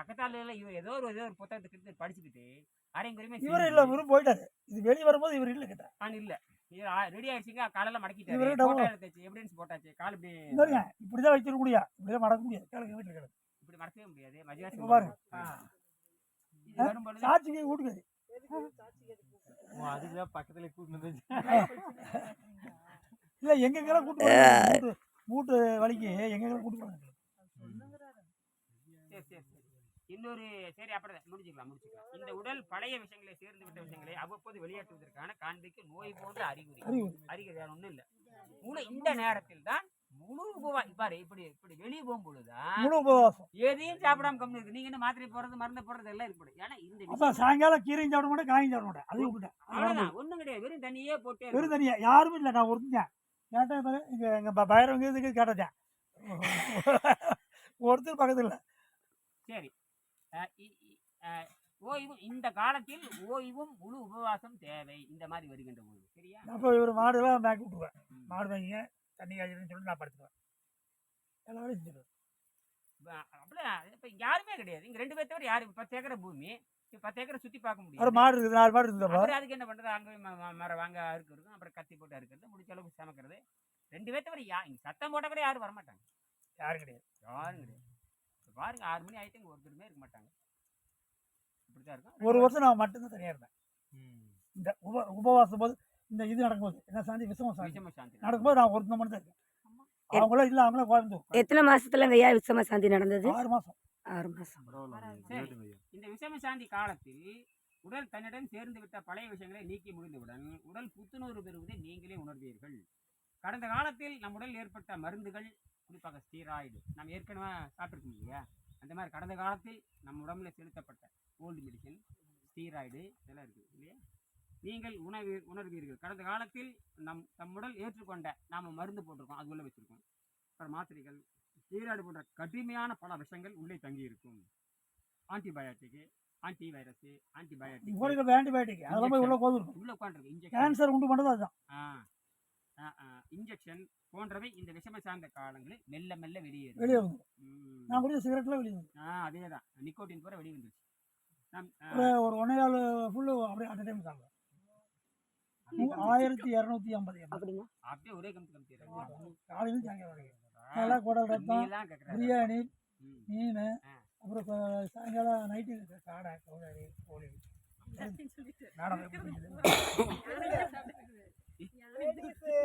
பக்கத்தால எல்லாம் இவர் ஏதோ ஒரு ஏதோ ஒரு புத்தகத்தை எடுத்து படிச்சுக்கிட்டு அரைங்குறையுமே இவர் இல்லை இவரும் போயிட்டாரு. இது வெளியே வரும்போது இவர் இல்லை கிட்ட. நான் இல்ல. ரெடி ஆயிடுச்சுங்க. காலையில மடக்கிட்டாரு. இவரே போட்டோ எடுத்தாச்சு. எவிடன்ஸ் போட்டாச்சு. கால் இப்படி இப்படிதான் வைக்க முடியாது இப்படிதான் மடக்க முடியாது. கிழக்கு வீட்டில் கிடக்கு இப்படி மடக்கவே முடியாது. மஜிவாசி வரும்பொழுது சாட்சிக்கு வீட்டுக்காரு அதுக்குதான் பக்கத்துல கூட்டு இல்லை எங்கெங்கெல்லாம் கூட்டு மூட்டு வலிக்கு. எங்கெங்கெல்லாம் கூட்டு போறாங்க சரி சரி சரி இன்னொரு சரி அப்படிதான். முடிச்சுக்கலாம் முடிச்சுக்கலாம் இந்த உடல் பழைய விஷயங்களை சேர்ந்து விட்ட விஷயங்களை அவ்வப்போது வெளியேற்றுவதற்கான காண்பிக்கும் நோய் போன்ற அறிகுறி. அறிகுறி. வேற ஒண்ணும் இல்ல. முழு இந்த நேரத்தில் தான் முழு உபவா பாரு இப்படி இப்படி வெளியே போகும்பொழுதுதான் முழு உபவாசம். எதையும் சாப்பிடாம கம்மி இருக்கு. நீங்க என்ன மாத்திரை போடுறது மருந்து போடுறது எல்லாம் இருக்கு ஏன்னா இந்த சாயங்காலம் கீரையும் சாப்பிட மாட்டேன் காயும் சாப்பிட மாட்டேன். அதையும் விட்டுட்டேன் அவ்வளவுதான். ஒண்ணும் கிடையாது. வெறும் தண்ணியே போட்டே வெறும். தனியா யாரும் இல்லை. நான் ஒருத்தன். கேட்டேன் பாரு இங்க எங்க ப- பைரவங்க இதுக்கு கேட்டேன். ஒருத்தர் பக்கத்துல சரி. ஓய்வு இந்த காலத்தில் ஓய்வும் முழு உபவாசம் தேவை. இந்த மாதிரி வருகின்ற போது சரியா? அப்போ இவர் மாடுலாம் பேக் விட்டுருவேன். மாடு வாங்கிங்க தண்ணி காய்ச்சலுன்னு சொல்லிட்டு நான் படுத்துக்குவேன் எல்லா வேலையும் செஞ்சுருவேன் அப்படியே? இப்ப யாருமே கிடையாது. இங்க ரெண்டு பேர் தவிர யாரு பத்து ஏக்கர் பூமி. பத்து ஏக்கரை சுத்தி பார்க்க ஒரு முடியும் மாடு இருக்குது நாலு மாடு இருக்குது அதுக்கு என்ன பண்றது? அங்க மரம் வாங்க அறுக்கிறது அப்புறம் கத்தி போட்டு அறுக்கிறது முடிச்ச அளவுக்கு சமைக்கிறது. ரெண்டு பேர் தவிர யா இங்க சத்தம் போட்ட கூட யாரும் வரமாட்டாங்க. யாரும் கிடையாது. யாரும் கிடையாது. பாருங்க ஆறு மணி ஆயிட்டு இங்க ஒருத்தருமே இருக்க மாட்டாங்க. இப்படிதான் இருக்கும். ஒரு வருஷம் நான் மட்டும்தான் தனியாக இருந்தேன். இந்த உப உபவாசம் போது இந்த இது நடக்கும்போது என்ன சாந்தி விசம சாந்தி. விஷம சாந்தி நடக்கும்போது நான் ஒருத்தன் மட்டும் தான் இருக்கேன். அவங்களும் இல்லை அவங்களும் கோயம்புத்தூர். எத்தனை மாசத்துலங்க ஐயா விசம சாந்தி நடந்தது? ஆறு மாசம். ஆறு மாசம். இந்த விஷம சாந்தி காலத்தில் உடல் தன்னிடம் சேர்ந்து விட்ட பழைய விஷயங்களை நீக்கி முடிந்தவுடன் உடல் புத்துணர்வு பெறுவதை நீங்களே உணர்வீர்கள். கடந்த காலத்தில் நம் உடல் ஏற்பட்ட மருந்துகள் குறிப்பாக ஸ்டீராய்டு. நாம் ஏற்கனவே சாப்பிட்டுருக்கோம் இல்லையா? அந்த மாதிரி கடந்த காலத்தில் நம் உடம்புல செலுத்தப்பட்ட ஓல்டு மெடிசன் ஸ்டீராய்டு இதெல்லாம் இருக்குது இல்லையா? நீங்கள் உணவு உணர்வீர்கள். கடந்த காலத்தில் நம் நம் உடல் ஏற்றுக்கொண்ட நாம் மருந்து போட்டிருக்கோம் அது உள்ள வச்சுருக்கோம். அப்புறம் மாத்திரைகள் ஸ்டீராய்டு போன்ற கடுமையான பல விஷயங்கள் உள்ளே தங்கி இருக்கும் ஆன்டிபயோட்டிக் ஆன்டி வைரஸ் ஆன்டிபயோட்டிக் அதெல்லாம் உள்ள உள்ள உட்காந்துருக்கு கேன்சர் உண்டு பண்ணது அதுதான். இன்ஜெக்ஷன் போன்றவை இந்த விஷம சார்ந்த காலங்களில் மெல்ல மெல்ல வெளியேறும். வெளியே வந்து. நான் குடிச்ச சிகரெட்லாம் வெளியே வந்து ஆ அதே தான் நிக்கோட்டின் பூரா வெளியே வந்துருச்சு. ஒரு ஒரு ஒன்றே நாள் ஃபுல்லு அப்படியே அட் டைம் சாப்பிடுவேன். ஆயிரத்தி இரநூத்தி ஐம்பது அப்படிங்க அப்படியே ஒரே கம்பி கம்பி காலையிலும் சாயங்காலம் வரைக்கும். நல்லா குடல் ரத்தம் பிரியாணி. மீன். அப்புறம் சாயங்காலம் நைட்டு காடை கவுதாரி கோழி. நாடகம் எப்படி இருக்குது?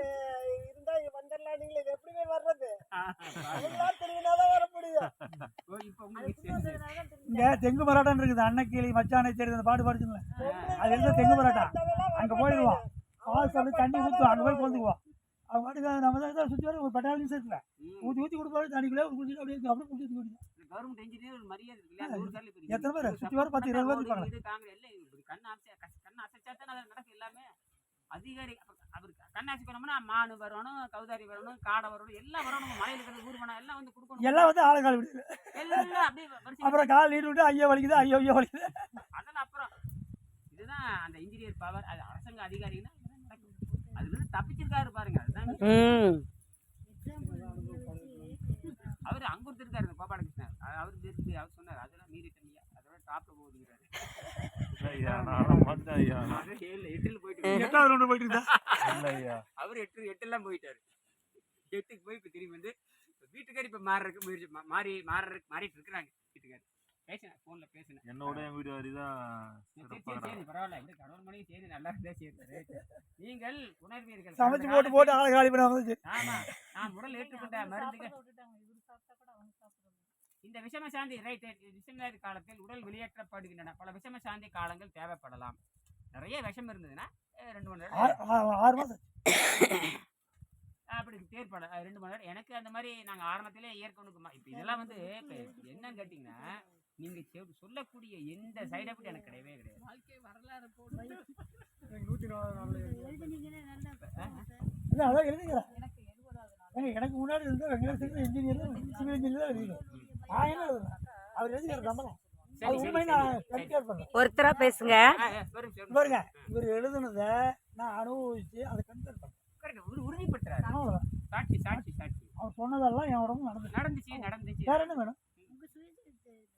ஓ, இப்போ உங்களுக்கு தெரிஞ்சு. இங்க தெங்கு மராட்டம் இருக்குது. அன்னைக்கிளி மச்சானை தெரியுது அந்த பாட்டு பாடிச்சுங்களே. அது இருந்தா தெங்கு மராட்டா அங்க போயிடுவோம். பால் தண்ணி ஊற்றுவோம் அங்க போய் போந்துக்குவோம் அவங்க பாட்டுக்கு நம்ம தான் சுற்றி வர ஒரு பட்டாளி சேர்த்துல. ஊற்றி ஊற்றி கொடுப்பாரு. தண்ணிக்குள்ளே குடிச்சிட்டு அப்படியே அப்படியே குடிச்சிட்டு குடிச்சு இந்த கவர்மெண்ட் இன்ஜினியர் ஒரு மரியாதை இருக்கு. இல்லையா? நூறு காலில் இப்ப எத்தனை பேர்? சுத்தி வர பத்து, இருபது பேர் இருப்பாங்க. கண்ணு அசைச்சா தானே நடக்கும். எல்லாமே அதிகாரி அப்ப அவர் கண்ணாசி பண்ணோம்னா மானு வரணும் கௌதாரி வரணும் காடை வரணும் எல்லாம் வரணும். மலையில இருக்கிற ஊர்வனம் எல்லாம் வந்து கொடுக்கணும். எல்லாம் வந்து ஆளுக்கால் விடுது எல்லாம் அப்படியே அப்புறம் கால் நீட்டு விட்டு ஐயோ வலிக்குது ஐயோ ஐயோ வலிக்குது. அதெல்லாம் அப்புறம் இதுதான் அந்த இன்ஜினியர் பவர் அது அரசாங்க அதிகாரின்னா அதுல இருந்து தப்பிச்சிருக்காரு பாருங்க. அதுதான் ம். அவர் அங்க ஒருத்தருக்காரு இந்த கோபாலகிருஷ்ணர் அது அவர் அவர் சொன்னார் அதெல்லாம் மீறி தண்ணியா அதோட டாப்ல போகுதுங்கிறாரு. அது எட்டுல போயிட்டு எட்டாவது ரவுண்டு போயிட்டு இருந்தா அவர் எட்டு எட்டெல்லாம் போயிட்டாரு. எட்டுக்கு போய் இப்போ திரும்பி வந்து வீட்டுக்காரி இப்போ மாறுறதுக்கு முயற்சி மாறி மாறுறதுக்கு மாறிட்டு இருக்கிறாங்க வீட்டுக்காரி. பேசினேன் ஃபோனில் பேசினேன் என்னோட என் வீடு வரிதான் சரி பரவாயில்ல. இந்த கடவுள் மணி சரி நல்லா இருந்தா சரி நீங்கள் உணர்வீர்கள். சமைச்சு போட்டு போட்டு ஆளை காலி பண்ண வந்துச்சு ஆமா நாம் உடல் ஏற்றுக்கொண்ட மருந்துகள் இந்த விஷம சாந்தி ரைட் விஷம காலத்தில் உடல் வெளியேற்றப்படுகின்றன. பல விஷம சாந்தி காலங்கள் தேவைப்படலாம். நிறைய விஷம் இருந்ததுன்னா ரெண்டு மணி நேரம் ஆறு மாசம். அப்படி தேர்ப்பட ரெண்டு மணி நேரம் எனக்கு அந்த மாதிரி நாங்கள் ஆரம்பத்திலே இயற்கணுக்கு இப்போ இதெல்லாம் வந்து இப்போ என்னன்னு கேட்டிங்கன்னா நீங்கள் சொல்லக்கூடிய எந்த சைடு எஃபெக்ட் எனக்கு கிடையவே கிடையாது. எழுதிக்கிறேன் ஏங்க, எனக்கு முன்னாடி இருந்த வெங்கடேசன் இன்ஜினியர் சிவில் இன்ஜினியர் தான் எழுதிக்கிறேன் அவர் எழுதிக்கிற சம்பளம் ஒருத்தரா பேசுங்க. பாருங்க இவர் எழுதுனதை நான் அனுபவிச்சு அதை கன்சிடர் பண்ணேன் உறுதிப்படுத்துறாரு. சாட்சி சாட்சி சாட்சி அவர் சொன்னதெல்லாம் என் உடம்பு நடந்துச்சு. நடந்துச்சு நடந்துச்சு. வேற என்ன வேணும்?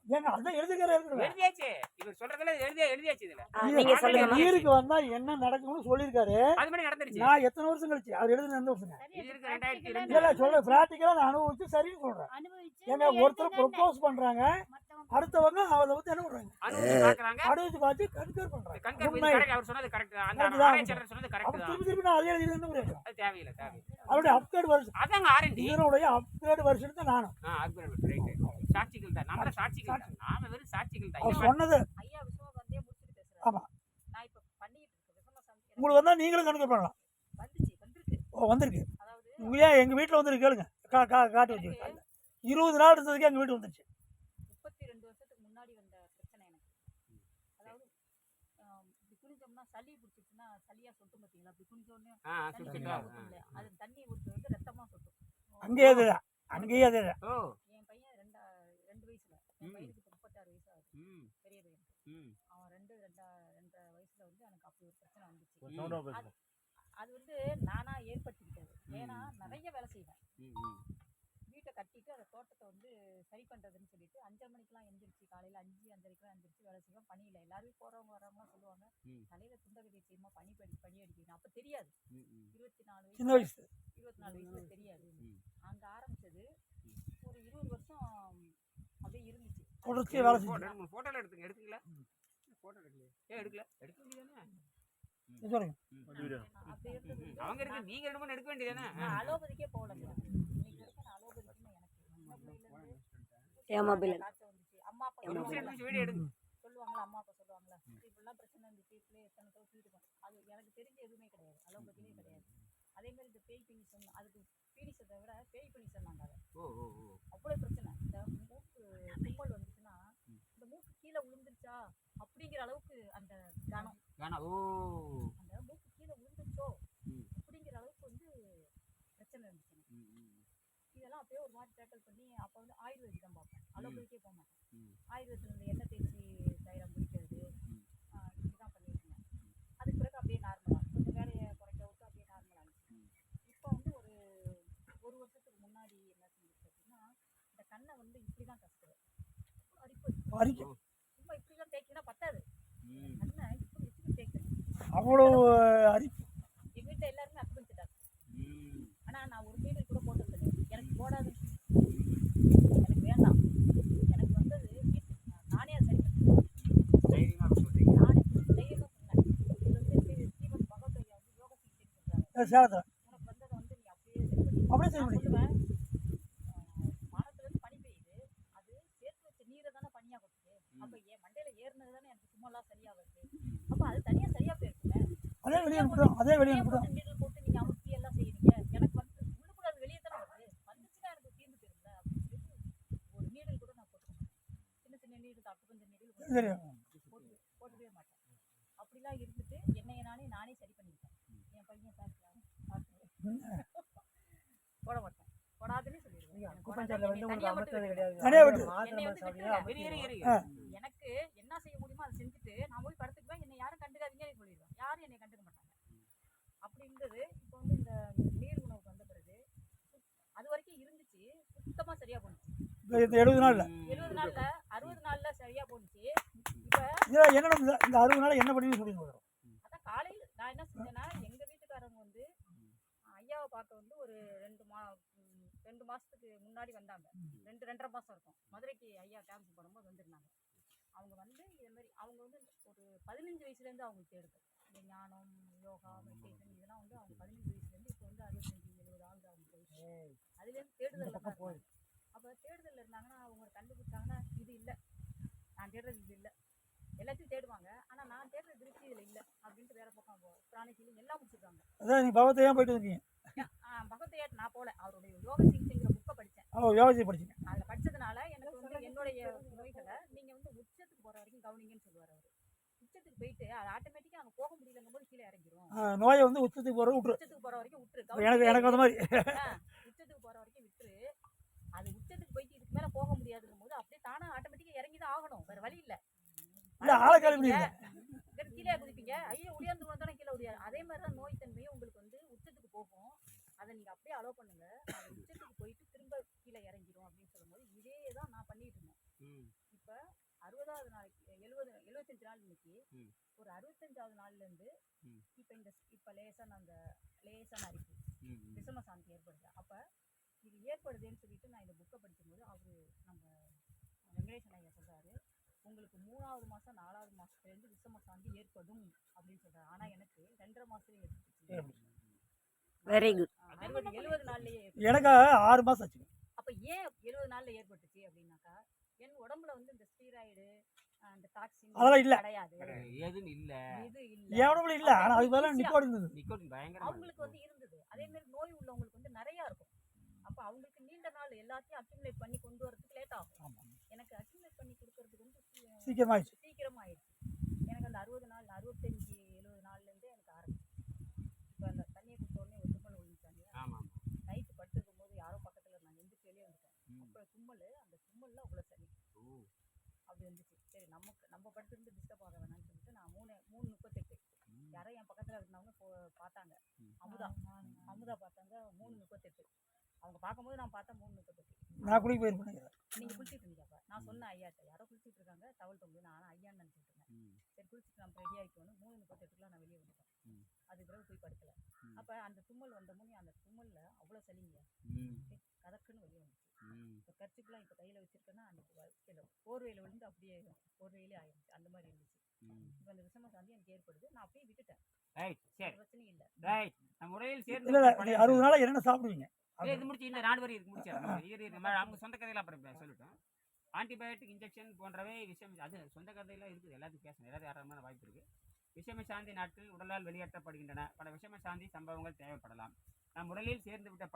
ஏங்க அதான் எழுதுகிற எழுதியாச்சு. இவர் சொல்றதுல எழுதியா எழுதியாச்சு இதுல. ஆ, நீங்க சொல்லுங்கம்மா நீருக்கு வந்தா என்ன நடக்கும்னு சொல்லியிருக்காரு. அது மாதிரி நடந்துருச்சு. நான் எத்தனை வருஷம் கழிச்சு அவர் எழுதுன எந்த ரெண்டாயிரத்தி இல்ல சொல்ற பிராக்டிக்கலா நான் அனுபவிச்சு சரின்னு சொல்றேன். அனுபவிச்சு ஏங்க ஒருத்தர் ப்ரொபோஸ் பண்றாங்க. அடுத்தவங்க அதை வந்து என்ன பண்றாங்க? அனுபவிச்சு பார்த்து கன்கர் பண்றாங்க. கரெக்ட் அவர் சொன்னது கரெக்ட் அந்த. ஆராய்ச்சியாளர் சொன்னது கரெக்ட் தான். திருப்பி திருப்பி நான் அதே எழுதி என்ன முடியும் அது தேவையில்லை தேவையில்லை. அவருடைய அப்கிரேட் வருஷம் அதாங்க ஆரண்டி இதனுடைய அப்கிரேட் வருஷம் தான் நானும். ஆ ரைட் சாட்சிகள் தான். நம்மள சாட்சிகள் தான். நாம வெறும் சாட்சிகள் தான். அவர் சொன்னது. ஐயா விஷயமா வந்தே முடிச்சுட்டு பேசுறாரு. ஆமா. நான் இப்ப பண்ணிட்டு இருக்கேன். உங்களுக்கு வந்தா நீங்களும் கணக்கு பண்ணலாம். வந்துச்சு வந்திருக்கு. ஓ வந்திருக்கு. அதாவது உங்க ஏன் எங்க வீட்டுல வந்து கேளுங்க. கா கா காட்டி வச்சு இருபது நாள் இருந்ததுக்கு எங்க வீட்டு வந்துருச்சு முப்பத்தி ரெண்டு வருஷத்துக்கு முன்னாடி வந்த பிரச்சனை எனக்கு அதாவது ஆம், இப்படி குனிஞ்சோம்னா சளி சொட்டும் பார்த்தீங்களா அப்படி இல்லையா? அது தண்ணி ஊத்து வந்து ரத்தமா சொட்டும். அங்கேயே அதுதான். அங்கேயே என் பையன் ரெண்டா ரெண்டு வயசுல. என். பையனுக்கு முப்பத்தாறு வயசு ஆகுது. பெரிய பையன். ம். அவன் ரெண்டு ரெண்டா ரெண்டரை வயசுல வந்து எனக்கு அப்படி ஒரு பிரச்சனை வந்துச்சு. அது வந்து நானா ஏற்படுத்திக்கிட்டது. ஏன்னா நிறைய வேலை செய்வேன். வீட்டை கட்டிட்டு அந்த தோட்டத்தை வந்து சரி பண்றதுன்னு சொல்லிட்டு அஞ்சரை மணிக்கெல்லாம் எந்திரிச்சு காலையில அஞ்சு அஞ்சரைக்கெல்லாம் எந்திரிச்சு வேலை செய்வேன். பணியில எல்லாரும் போறவங்க வரவங்கலாம் சொல்லுவாங்க. தலையில துண்ட அப்ப தெரியாது. இருபத்தி நாலு சின்ன வயசு. இருபத்தி நாலு வயசுல தெரியாது. அங்க ஆரம்பிச்சது ஒரு இருபது வருஷம் அப்படியே இருந்துச்சு. தொடர்ச்சியா வேலை செஞ்சு போட்டோல எடுத்துங்க. எடுத்துக்கல போட்டோ எடுக்கலையே? ஏன் எடுக்கல. எடுக்க வந்து அவங்க இருக்கு. நீங்க ரெண்டு மூணு எடுக்க வேண்டியதானே? அலோபதிக்கே காய்ச்சல் வந்துச்சு. அம்மா அப்பா வீடியோ எடுங்க. சொல்லுவாங்களா? அம்மா அப்பா சொல்லுவாங்களா? இப்படிலாம் பிரச்சனை இருந்துச்சு இப்படியே எத்தனை தடவை தூக்கிட்டு போனேன். அது எனக்கு தெரிஞ்ச எதுவுமே கிடையாது. அலோபதிலே கிடையாது. அதே மாதிரி இந்த பேய் பிணி சொன்ன அதுக்கு பீனிசத்தை விட பேய் பிணி சொன்னாங்க அதை. அவ்வளோ பிரச்சனை. இந்த மூக்கு தும்மல் வந்துச்சுன்னா இந்த மூக்கு கீழே விழுந்துருச்சா அப்படிங்கிற அளவுக்கு அந்த ஓ. அந்த மூக்கு கீழே விழுந்துச்சோ ம். அப்படிங்கிற அளவுக்கு வந்து பிரச்சனை இருந்துச்சு இதெல்லாம் அப்படியே ஒரு மாதிரி டேக்கல் பண்ணி அப்போ வந்து ஆயுர்வேதிக் தான் பார்ப்பேன். அலோபதிக்கே போக மாட்டேன். ஆயுர்வேதத்தில் எண்ணெய் தேய்ச்சி தைலம் குடிக்கிறது ம். இப்படி தான் பண்ணிட்டு இருந்தேன் அதுக்கு பிறகு அப்படியே நார்மலாக கொஞ்சம் வேலையை குறைக்க விட்டு அப்படியே நார்மல் ஆனிச்சு ம். இப்போ வந்து ஒரு ஒரு வருஷத்துக்கு முன்னாடி என்ன செஞ்சிச்சு அப்படின்னா இந்த கண்ணை வந்து இப்படி தான் கஷ்டம் அரிப்பு வரைக்கும் சும்மா இப்படி தான் தேய்க்கினா பத்தாது ம் கண்ணை இப்படி வச்சுட்டு தேய்க்கணும்? அவ்வளோ அரி எங்கள் வீட்டில் எல்லாருமே அக்குபஞ்சர் ம். ஆனால் நான் ஒரு மீன் கூட போட்டதில்லை எனக்கு போடாது. எனக்கு வேண்டாம். எனக்கு வந்தது நானே சரி பண்ணிக்கிறேன். தைரியமா சொல்றீங்க. நானே நீடல் தப்பு கொஞ்சம் நீடல் சரி. போட்டு போட்டுக்கவே மாட்டேன் அப்படிலாம் இருந்துட்டு என்னைய நானே நானே சரி பண்ணிக்கிட்டேன் என் பையன் பார்க்கலாம் போட மாட்டேன் போடாதுன்னு சொல்லிடுவேன் எனக்கு என்ன செய்ய முடியுமோ அதை செஞ்சுட்டு நான் போய் படுத்துக்குவேன் என்னை யாரும் கண்டுக்காதீங்கன்னு சொல்லிடுவேன் யாரும் என்னை கண்டுக்க மாட்டாங்க. அப்படி இருந்தது இப்போ வந்து இந்த நீர் உணவுக்கு வந்த பிறகு அது வரைக்கும் இருந்துச்சு சுத்தமா சரியா போணுச்சு. இந்த எழுபது நாளில். எழுபது நாள்ல அறுபது நாள்ல சரியா போணுச்சு. இப்ப என்ன? இந்த அறுபது நாள் என்ன பண்ணி சொல்லி போகிறோம் அதான் காலையில நான் என்ன செஞ்சேன்னா எங்க வீட்டுக்காரங்க வந்து ஐயாவை பார்க்க வந்து ஒரு ரெண்டு மா ரெண்டு மாசத்துக்கு முன்னாடி வந்தாங்க. ரெண்டு ரெண்டரை மாசம் இருக்கும். மதுரைக்கு ஐயா கேம்ப் போடும்போது வந்திருந்தாங்க. அவங்க வந்து இதே மாதிரி அவங்க வந்து ஒரு பதினஞ்சு வயசுல இருந்து அவங்களுக்கு தேடுது. இந்த ஞானம் யோகா மெடிடேஷன் இதெல்லாம் வந்து அவங்க பதினஞ்சு வயசுல இருந்து இப்போ வந்து அறுபத்தஞ்சு எழுபது ஆகுது. அவங்க வயசு அதுலேருந்து தேடுதல் இருக்காங்க அப்போ தேடுதல் இருந்தாங்கன்னா அவங்க கண்டுபிடிச்சாங்கன்னா இது இல்லை. நான் தேடுறது இது இல்லை. எல்லாத்தையும் தேடுவாங்க. ஆனா நான் தேடுற திருப்தி இதுல இல்ல அப்படின்ட்டு வேற பக்கம் போ பிராணி ஹீலிங் எல்லாம் முடிச்சிருக்காங்க. அதான் நீங்கள் பகவத்தை ஏன் போயிட்டு இருக்கீங்க? பகவத்தையாட் நான் போல? அவருடைய யோக சிகிச்சைங்கிற புக்கை படிச்சேன். ஓ யோகத்தை படிச்சிங்க. அதுல படிச்சதுனால எனக்கு வந்து என்னுடைய நோய்களை நீங்க வந்து உச்சத்துக்கு போற வரைக்கும் கவனிங்கன்னு சொல்லுவார் அவரு உச்சத்துக்கு போயிட்டு அது ஆட்டோமேட்டிக்கா அங்க போக முடியலங்கும் போது கீழே இறங்கிரும். ஆ, நோயை வந்து உச்சத்துக்கு போகிற விட்டுரு உச்சத்துக்கு போற வரைக்கும் விட்டுரு எனக்கு எனக்கு அந்த மாதிரி. ஆ, உச்சத்துக்கு போற வரைக்கும் விட்டுரு. அது உச்சத்துக்கு போயிட்டு இதுக்கு மேல போக முடியாதுங்கும் போது அப்படியே தானா ஆட்டோமேட்டிக்கா இறங்கி தான் ஆகணும். வேற வழி இல்ல. இல்லை ஆளை வெறும் கீழே குதிப்பீங்க. ஐயோ உயர்ந்து தானே கீழே உடையாது அதே மாதிரி தான் நோய் தன்மையும் உங்களுக்கு வந்து உச்சத்துக்கு போகும். அதை நீங்க அப்படியே அலோவ் பண்ணுங்க. அது உச்சத்துக்கு போயிட்டு திரும்ப கீழே இறங்கிரும் அப்படின்னு சொல்லும்போது இதே தான் நான் பண்ணிட்டு இருந்தேன். ம். இப்போ அறுபதாவது நாளைக்கு எழுபத்தஞ்சு நாள் இன்னைக்கு. ஒரு அறுபத்தஞ்சாவது நாள்ல இருந்து. இப்ப இந்த இப்ப லேசான அந்த லேசான ம். விஷம சாந்தி ஏற்படுது அப்ப இது ஏற்படுதுன்னு சொல்லிட்டு நான் இந்த புக்கை படிக்கும்போது அவரு நம்ம வெங்கடேசன் ஐயா சொல்றாரு உங்களுக்கு மூணாவது மாசம் நாலாவது மாசத்துல இருந்து விஷம சாந்தி ஏற்படும் அப்படின்னு சொல்றாரு ஆனா எனக்கு ரெண்டரை மாசத்துல ஏற்பட்டுச்சு வெரி குட் எழுபது நாள்லயே. எனக்கு ஆறு மாதம் ஆச்சு அப்ப ஏன் எழுபது நாள்ல ஏற்பட்டுச்சு அப்படின்னாக்கா என் உடம்புல வந்து இந்த ஸ்டீராய்டு அதெல்லாம் இல்ல. கிடையாது. ஏதும் இல்ல. இது இல்ல. என் உடம்புல இல்லை. ஆனால் அதுக்கு பதிலாக நிக்கோடு இருந்தது. நிக்கோட்டின் பயங்கரமா அவங்களுக்கு வந்து இருந்தது. அதே மாதிரி நோய் உள்ளவங்களுக்கு வந்து நிறைய இருக்கும். அப்ப அவங்களுக்கு நீண்ட நாள் எல்லாத்தையும் அக்யூமுலேட் பண்ணி கொண்டு வரதுக்கு லேட் ஆகும். எனக்கு அக்யூமுலேட் பண்ணி கொடுக்கறதுக்கு வந்து சீக்கிரமா ஆயிடுச்சு எனக்கு அந்த அறுபது நாள் அறுபத்தஞ்சு எழுபது நாள்ல இருந்தே எனக்கு ஆரம்பிச்சு. இப்போ அந்த தண்ணியை கொடுத்த உடனே ஒரு தும்மல் விழுந்துட்டாங்க ஆமா நைட்டு படுத்திருக்கும் போது யாரோ பக்கத்துல நான் எந்திரிச்சு வெளியே வந்துட்டேன். ம். அப்போ தும்மல் அந்த தும்மல்ல அவ்வளோ சளி. அப்படி வந்துச்சு. சரி நமக்கு நம்ம படுத்திருந்து டிஸ்டர்ப் ஆக வேணாம்னு சொல்லிட்டு நான் மூணு மூணு முப்பத்தெட்டு. யாரோ என் பக்கத்துல இருந்தவங்க பார்த்தாங்க. அமுதா அமுதா பார்த்தாங்க மூணு முப்பத்தெட்டு அவங்க பார்க்கும்போது நான் பார்த்தேன் மூணு முப்பத்தெட்டு நான் குடிக்க போயிருப்பேன் நீங்க குளிச்சிட்டு இருந்தீங்க அப்ப நான். சொன்னேன் ஐயாட்ட யாரோ குளிச்சிட்டு இருக்காங்க டவல் தொங்கு. நான் ஐயான்னு நினைச்சிட்டு இருந்தேன். சரி குளிச்சுட்டு நம்ம ரெடி ஆயிட்டோன்னு மூணு முப்பத்தெட்டுக்குலாம் நான் வெளியே வந்துட்டேன். ம். அது பிறகு போய் படுக்கல. அப்ப அந்த தும்மல் வந்த முன்னே அந்த தும்மல்ல அவ்வளோ சளிங்க. கதக்குன்னு வெளியே வந்துச்சு. இப்போ கர்ச்சிப்லாம் இப்போ கையில் வச்சிருக்கேன்னா அன்னைக்கு வாழ்க்கையில் போர்வையில் விழுந்து அப்படியே போர்வையிலே ஆயிருச்சு. அந்த மாதிரி இருந்துச்சு. இப்போ அந்த விஷம சாந்தி எனக்கு ஏற்படுது. நான் அப்படியே விட்டுட்டேன். பிரச்சனையும் இல்லை. உடலில் சேர்ந்து அறுபது நாளாக என்னென்ன சாப்பிடுவீங்க? இது முடிச்சு இன்னும் நாலு வரி இருக்கு முடிச்சிடறேன் இரு இரு ம- அவங்க சொந்த கதையில அப்புறம் சொல்லட்டும். ஆன்டிபயோட்டிக் இன்ஜெக்ஷன் போன்றவை விஷயம் அது சொந்த கதையெல்லாம் இருக்குது. எல்லாத்துக்கும் பேசணும். எல்லாத்தையும் ஆடுற வாய்ப்பு இருக்கு. விஷம சாந்தி நாட்கள் உடலால் வெளியேற்றப்படுகின்றன. பல விஷம சாந்தி சம்பவங்கள் தேவைப்படலாம். நம் உடலில் சேர்ந்து விட்ட படை